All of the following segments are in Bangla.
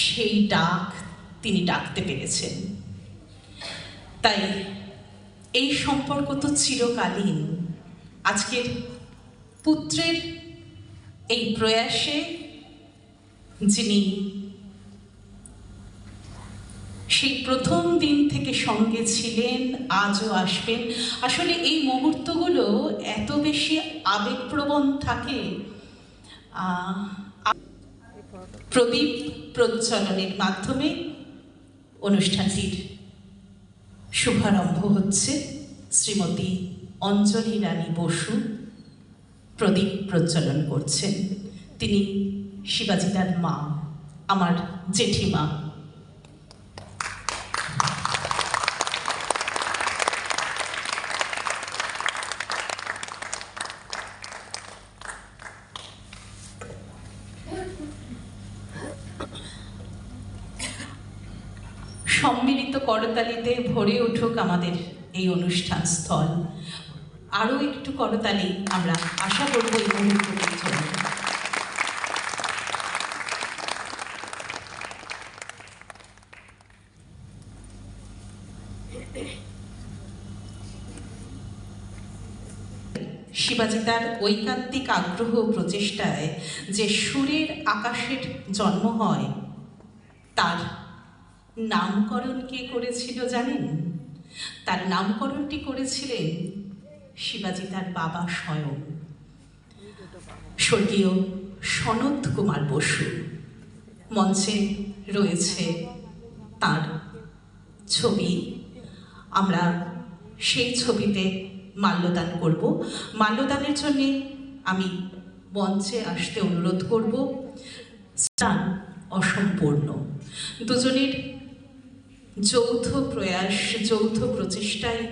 সেই ডাক তিনি ডাকতে পেরেছেন। তাই এই সম্পর্ক তো চিরকালীন। আজকের পুত্রের এই প্রয়াসে যিনি সেই প্রথম দিন থেকে সঙ্গে ছিলেন, আজও আসবেন। আসলে এই মুহূর্তগুলো এত বেশি আবেগপ্রবণ থাকে প্রদীপ প্রজ্বলনের মাধ্যমে অনুষ্ঠানটির শুভারম্ভ হচ্ছে শ্রীমতী অঞ্জলি রানী বসু প্রদীপ প্রজ্বলন করছেন। তিনি শিবাজিদার মা, আমার জেঠিমা। সম্মিলিত করতালিতে ভরে উঠুক আমাদের এই অনুষ্ঠান স্থল। আরও একটু করতালি আমরা আশা করব এই মুহূর্তের জন্য শিবাজি তার ঐকান্তিক আগ্রহ প্রচেষ্টায় যে সুরের আকাশের জন্ম হয়, তার নামকরণ কে করেছিল জানেন? তার নামকরণটি করেছিলেন শিবাজি তার বাবা স্বয়ং। স্বর্গীয় সনৎ কুমার বসু। মঞ্চে রয়েছে তার ছবি। আমরা সেই ছবিতে মাল্যদান করব। মাল্যদানের জন্যে আমি মঞ্চে আসতে অনুরোধ করব। স্থান অসম্পূর্ণ। দুজনের যৌথ প্রয়াস, যৌথ প্রচেষ্টায়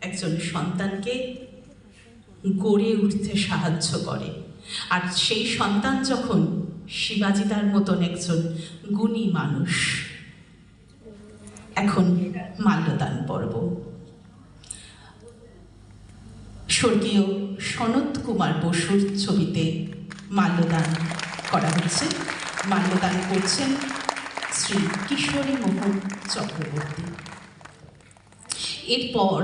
একজন সন্তানকে গড়ে উঠতে সাহায্য করে। আর সেই সন্তান যখন শিবাজি তার মতন একজন গুণী মানুষ, এখন মাল্যদান পর্ব। স্বর্গীয় সনৎ কুমার বসুর ছবিতে মাল্যদান করা হচ্ছে। মাল্যদান করছেন শ্রী কিশোরী মোহন চক্রবর্তী। এরপর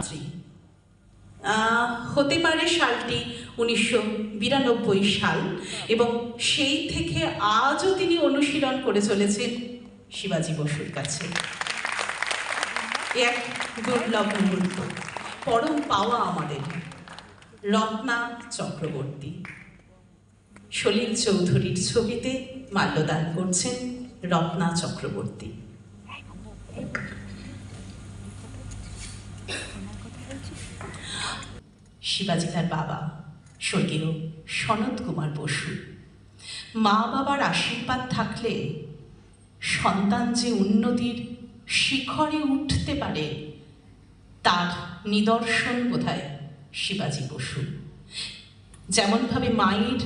হতে পারে সালটি উনিশশো বিরানব্বই সাল এবং সেই থেকে আজও তিনি অনুশীলন করে চলেছেন শিবাজি বসুর কাছে। এক দুর্লভ মুহূর্ত, পরম পাওয়া আমাদের রত্না চক্রবর্তী। সলিল চৌধুরীর ছবিতে মাল্যদান করছেন রত্না চক্রবর্তী শিবাজি তার বাবা, স্বর্গীয় সনৎ কুমার বসু। মা বাবার আশীর্বাদ থাকলে সন্তান যে উন্নতির শিখরে উঠতে পারে, তার নিদর্শন বোধহয় শিবাজি বসু। যেমনভাবে মায়ের